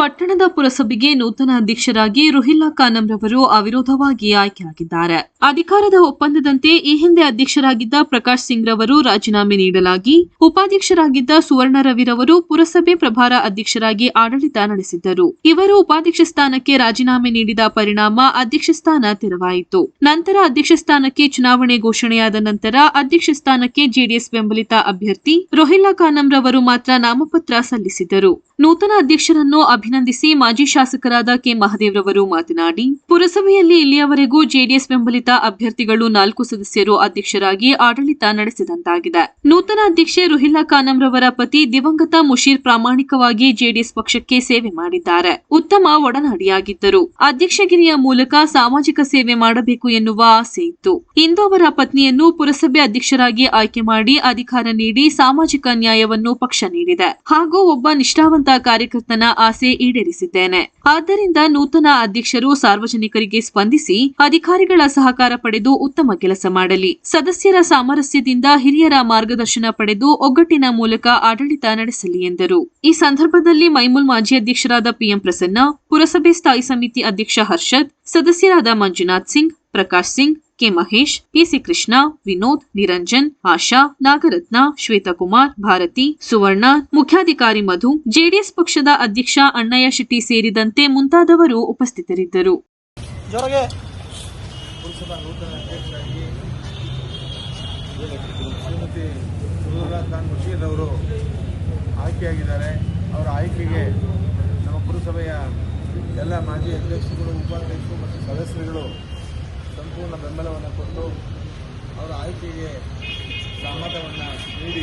ಪಟ್ಟಣದ ಪುರಸಭೆಗೆ ನೂತನ ಅಧ್ಯಕ್ಷರಾಗಿ ರುಹಿಲ್ಲಾ ಖಾನಂ ರವರು ಅವಿರೋಧವಾಗಿ ಆಯ್ಕೆಯಾಗಿದ್ದಾರೆ. ಅಧಿಕಾರದ ಒಪ್ಪಂದದಂತೆ ಈ ಹಿಂದೆ ಅಧ್ಯಕ್ಷರಾಗಿದ್ದ ಪ್ರಕಾಶ್ ಸಿಂಗ್ ರವರು ರಾಜೀನಾಮೆ ನೀಡಲಾಗಿ, ಉಪಾಧ್ಯಕ್ಷರಾಗಿದ್ದ ಸುವರ್ಣ ರವಿರವರು ಪುರಸಭೆ ಪ್ರಭಾರ ಅಧ್ಯಕ್ಷರಾಗಿ ಆಡಳಿತ ನಡೆಸಿದ್ದರು. ಇವರು ಉಪಾಧ್ಯಕ್ಷ ಸ್ಥಾನಕ್ಕೆ ರಾಜೀನಾಮೆ ನೀಡಿದ ಪರಿಣಾಮ ಅಧ್ಯಕ್ಷ ಸ್ಥಾನ ತೆರವಾಯಿತು. ನಂತರ ಅಧ್ಯಕ್ಷ ಸ್ಥಾನಕ್ಕೆ ಚುನಾವಣೆ ಘೋಷಣೆಯಾದ ನಂತರ ಅಧ್ಯಕ್ಷ ಸ್ಥಾನಕ್ಕೆ ಜೆಡಿಎಸ್ ಬೆಂಬಲಿತ ಅಭ್ಯರ್ಥಿ ರೋಹಿಲ್ಲಾ ಖಾನಂ ರವರು ಮಾತ್ರ ನಾಮಪತ್ರ ಸಲ್ಲಿಸಿದರು ನೂತನ ಅಧ್ಯಕ್ಷರನ್ನು ಅಭಿನಂದಿಸಿ ಮಾಜಿ ಶಾಸಕರಾದ ಕೆ ಮಹದೇವ್ರವರು ಮಾತನಾಡಿ, ಪುರಸಭೆಯಲ್ಲಿ ಇಲ್ಲಿಯವರೆಗೂ ಜೆಡಿಎಸ್ ಬೆಂಬಲಿತ ಅಭ್ಯರ್ಥಿಗಳು ನಾಲ್ಕು ಸದಸ್ಯರು ಅಧ್ಯಕ್ಷರಾಗಿ ಆಡಳಿತ ನಡೆಸಿದಂತಾಗಿದೆ. ನೂತನ ಅಧ್ಯಕ್ಷೆ ರುಹಿಲ್ಲಾ ಖಾನಂರವರ ಪತಿ ದಿವಂಗತ ಮುಷೀರ್ ಪ್ರಾಮಾಣಿಕವಾಗಿ ಜೆಡಿಎಸ್ ಪಕ್ಷಕ್ಕೆ ಸೇವೆ ಮಾಡಿದ್ದಾರೆ. ಉತ್ತಮ ಒಡನಾಡಿಯಾಗಿದ್ದರು. ಅಧ್ಯಕ್ಷಗಿರಿಯ ಮೂಲಕ ಸಾಮಾಜಿಕ ಸೇವೆ ಮಾಡಬೇಕು ಎನ್ನುವ ಆಸೆ ಇತ್ತು. ಇಂದು ಅವರ ಪತ್ನಿಯನ್ನು ಪುರಸಭೆ ಅಧ್ಯಕ್ಷರಾಗಿ ಆಯ್ಕೆ ಮಾಡಿ ಅಧಿಕಾರ ನೀಡಿ ಸಾಮಾಜಿಕ ನ್ಯಾಯವನ್ನು ಪಕ್ಷ ನೀಡಿದೆ. ಹಾಗೂ ಒಬ್ಬ ನಿಷ್ಠಾವಂತ ಕಾರ್ಯಕರ್ತನ ಆಸೆ ಈಡೇರಿಸಿದ್ದೇನೆ. ಆದ್ದರಿಂದ ನೂತನ ಅಧ್ಯಕ್ಷರು ಸಾರ್ವಜನಿಕರಿಗೆ ಸ್ಪಂದಿಸಿ ಅಧಿಕಾರಿಗಳ ಸಹಕಾರ ಪಡೆದು ಉತ್ತಮ ಕೆಲಸ ಮಾಡಲಿ. ಸದಸ್ಯರ ಸಾಮರಸ್ಯದಿಂದ ಹಿರಿಯರ ಮಾರ್ಗದರ್ಶನ ಪಡೆದು ಒಗ್ಗಟ್ಟಿನ ಮೂಲಕ ಆಡಳಿತ ನಡೆಸಲಿ ಎಂದರು. ಈ ಸಂದರ್ಭದಲ್ಲಿ ಮೈಮೂಲ್ ಮಾಜಿ ಅಧ್ಯಕ್ಷರಾದ ಪಿಎಂ ಪ್ರಸನ್ನ, ಪುರಸಭೆ ಸ್ಥಾಯಿ ಸಮಿತಿ ಅಧ್ಯಕ್ಷ ಹರ್ಷದ್, ಸದಸ್ಯರಾದ ಮಂಜುನಾಥ್ ಸಿಂಗ್ ಪ್ರಕಾಶ್ ಸಿಂಗ್ ಕೆ ಮಹೇಶ್ ಪಿಸಿ ಕೃಷ್ಣ ವಿನೋದ್ ನಿರಂಜನ್ ಆಶಾ ನಾಗರತ್ನ ಶ್ವೇತಕುಮಾರ್ ಭಾರತಿ ಸುವರ್ಣ ಮುಖ್ಯಾಧಿಕಾರಿ ಮಧು ಜೆಡಿಎಸ್ ಪಕ್ಷದ ಅಧ್ಯಕ್ಷ ಅಣ್ಣಯ್ಯ ಶೆಟ್ಟಿ ಸೇರಿದಂತೆ ಮುಂತಾದವರು ಉಪಸ್ಥಿತರಿದ್ದರು. ಅವರು ಆಯ್ಕೆಯಾಗಿದ್ದಾರೆ. ಅವರ ಆಯ್ಕೆಗೆ ನಮ್ಮ ಪುರಸಭೆಯ ಎಲ್ಲ ಮಾಜಿ ಅಧ್ಯಕ್ಷರುಗಳು ಉಪಾಧ್ಯಕ್ಷರು ಮತ್ತು ಸದಸ್ಯರುಗಳು ಸಂಪೂರ್ಣ ಬೆಂಬಲವನ್ನು ಕೊಟ್ಟು ಅವರ ಆಯ್ಕೆಗೆ ಸಮ್ಮತವನ್ನು ನೀಡಿ.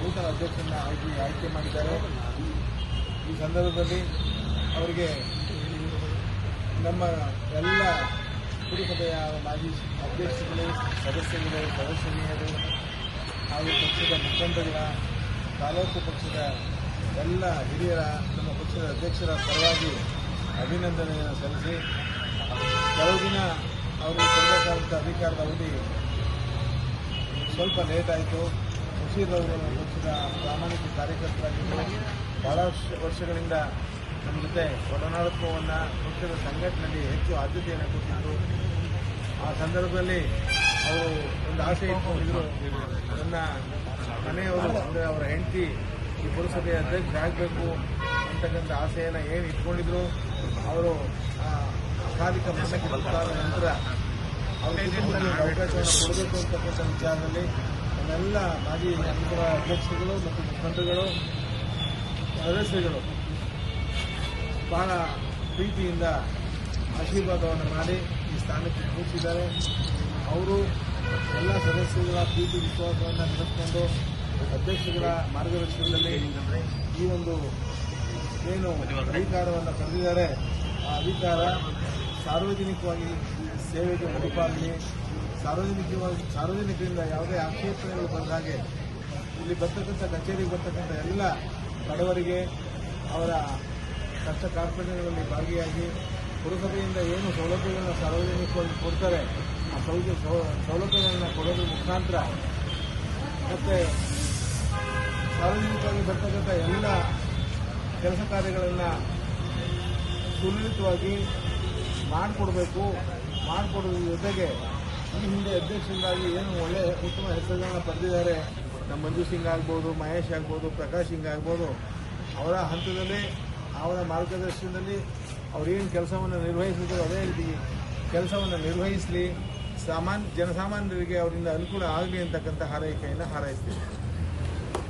ನೂತನ ಅಧ್ಯಕ್ಷರನ್ನ ಆಯ್ಕೆ ಆಯ್ಕೆ ಮಾಡಿದ್ದಾರೆ. ಈ ಸಂದರ್ಭದಲ್ಲಿ ಅವರಿಗೆ ನಮ್ಮ ಎಲ್ಲ ಪುರಸಭೆಯ ಮಾಜಿ ಅಧ್ಯಕ್ಷರುಗಳು, ಸದಸ್ಯರುಗಳು, ಸದಸ್ಯರಿಯರು ಹಾಗೂ ಪಕ್ಷದ ಮುಖಂಡಗಳ ತಾಲೂಕು ಪಕ್ಷದ ಎಲ್ಲ ಹಿರಿಯರ, ನಮ್ಮ ಪಕ್ಷದ ಅಧ್ಯಕ್ಷರ ಪರವಾಗಿ ಅಭಿನಂದನೆಯನ್ನು ಸಲ್ಲಿಸಿ ಕೆಲವು ದಿನ ಅವರು ಕೊಡಬೇಕಾದಂಥ ಅಧಿಕಾರದ ಅವಧಿ ಸ್ವಲ್ಪ ಲೇಟ್ ಆಯಿತು. ನಮ್ಮ ಪಕ್ಷದ ಪ್ರಾಮಾಣಿಕ ಕಾರ್ಯಕರ್ತರಾಗಿದ್ದರು ವರ್ಷ- ವರ್ಷಗಳಿಂದ ನಮ್ಮ ಜೊತೆ ಒಡನಾಡತ್ವವನ್ನು ಪಕ್ಷದ ಸಂಘಟನೆಯಲ್ಲಿ ಹೆಚ್ಚು ಆದ್ಯತೆಯನ್ನು ಕೊಟ್ಟಿದ್ದರು ಆ ಸಂದರ್ಭದಲ್ಲಿ ಅವರು ಒಂದು ಆಸೆ ಇಟ್ಕೊಂಡಿದ್ರು. ನನ್ನ ಮನೆಯವರು ಅಂದರೆ ಅವರ ಹೆಂಡತಿ ಈ ಪುರಸಭೆಯ ಅಧ್ಯಕ್ಷ ಆಗಬೇಕು ಅಂತಕ್ಕಂಥ ಆಸೆಯನ್ನು ಏನು ಇಟ್ಕೊಂಡಿದ್ರು. ಅವರು ಅಕಾಲಿಕ ಬರ್ತಾರೆ ನಂತರ ಅವರಿಗೆ ಅವಕಾಶವನ್ನು ಕೊಡಬೇಕು ಅಂತಕ್ಕಂಥ ವಿಚಾರದಲ್ಲಿ ನಮ್ಮೆಲ್ಲ ಮಾಜಿ ನಂತರ ಅಧ್ಯಕ್ಷರುಗಳು ಮತ್ತು ಮುಖಂಡರುಗಳು, ಸದಸ್ಯರುಗಳು ಬಹಳ ಪ್ರೀತಿಯಿಂದ ಆಶೀರ್ವಾದವನ್ನು ಮಾಡಿ ಈ ಸ್ಥಾನಕ್ಕೆ ಕೂತಿದ್ದಾರೆ ಅವರು ಎಲ್ಲ ಸದಸ್ಯರುಗಳ ಪ್ರೀತಿ, ವಿಶ್ವಾಸವನ್ನು ನಡೆಸಿಕೊಂಡು ಅಧ್ಯಕ್ಷಗಳ ಮಾರ್ಗದರ್ಶನದಲ್ಲಿ ಈ ಒಂದು ಏನು ಅಧಿಕಾರವನ್ನು ಪಡೆದಿದ್ದಾರೆ ಆ ಅಧಿಕಾರ ಸಾರ್ವಜನಿಕವಾಗಿ ಸೇವೆಗೆ ಮುಡಿಪಾಗಲಿ ಸಾರ್ವಜನಿಕವಾಗಿ, ಸಾರ್ವಜನಿಕರಿಂದ ಯಾವುದೇ ಆಕ್ಷೇಪಣೆಗಳು ಬಂದ ಹಾಗೆ ಇಲ್ಲಿ ಬರ್ತಕ್ಕಂಥ ಕಚೇರಿಗೆ ಬರ್ತಕ್ಕಂಥ ಎಲ್ಲ ಬಡವರಿಗೆ ಅವರ ಕಷ್ಟ ಕಾರ್ಪಣ್ಯಗಳಲ್ಲಿ ಭಾಗಿಯಾಗಿ ಪುರಸಭೆಯಿಂದ ಏನು ಸೌಲಭ್ಯಗಳನ್ನು ಸಾರ್ವಜನಿಕವಾಗಿ ಕೊಡ್ತಾರೆ, ಆ ಸೌಲಭ್ಯ ಸೌಲಭ್ಯಗಳನ್ನು ಕೊಡೋದ್ರ ಮುಖಾಂತರ ಮತ್ತು ಸಾರ್ವಜನಿಕವಾಗಿ ಬರ್ತಕ್ಕಂಥ ಎಲ್ಲ ಕೆಲಸ ಕಾರ್ಯಗಳನ್ನು ಸುಲಲಿತವಾಗಿ ಮಾಡಿಕೊಡ್ಬೇಕು. ಮಾಡಿಕೊಡೋದ್ರ ಜೊತೆಗೆ ಈ ಹಿಂದೆ ಅಧ್ಯಕ್ಷರಿಂದಾಗಿ ಏನು ಒಳ್ಳೆ ಉತ್ತಮ ಹೆಸರುಗಳನ್ನ ಪಡೆದಿದ್ದಾರೆ ನಮ್ಮ ಮಂಜು ಸಿಂಗ್ ಆಗ್ಬೋದು, ಮಹೇಶ್ ಆಗ್ಬೋದು, ಪ್ರಕಾಶ್ ಸಿಂಗ್ ಆಗ್ಬೋದು. ಅವರ ಹಂತದಲ್ಲಿ, ಅವರ ಮಾರ್ಗದರ್ಶನದಲ್ಲಿ ಅವ್ರೇನು ಕೆಲಸವನ್ನು ನಿರ್ವಹಿಸಿದ್ರು ಅದೇ ರೀತಿ ಕೆಲಸವನ್ನು ನಿರ್ವಹಿಸಲಿ. ಸಾಮಾನ್ಯ, ಜನಸಾಮಾನ್ಯರಿಗೆ ಅವರಿಂದ ಅನುಕೂಲ ಆಗಲಿ ಅಂತಕ್ಕಂಥ ಹಾರೈಕೆಯನ್ನು ಹಾರೈಸ್ತೀವಿ.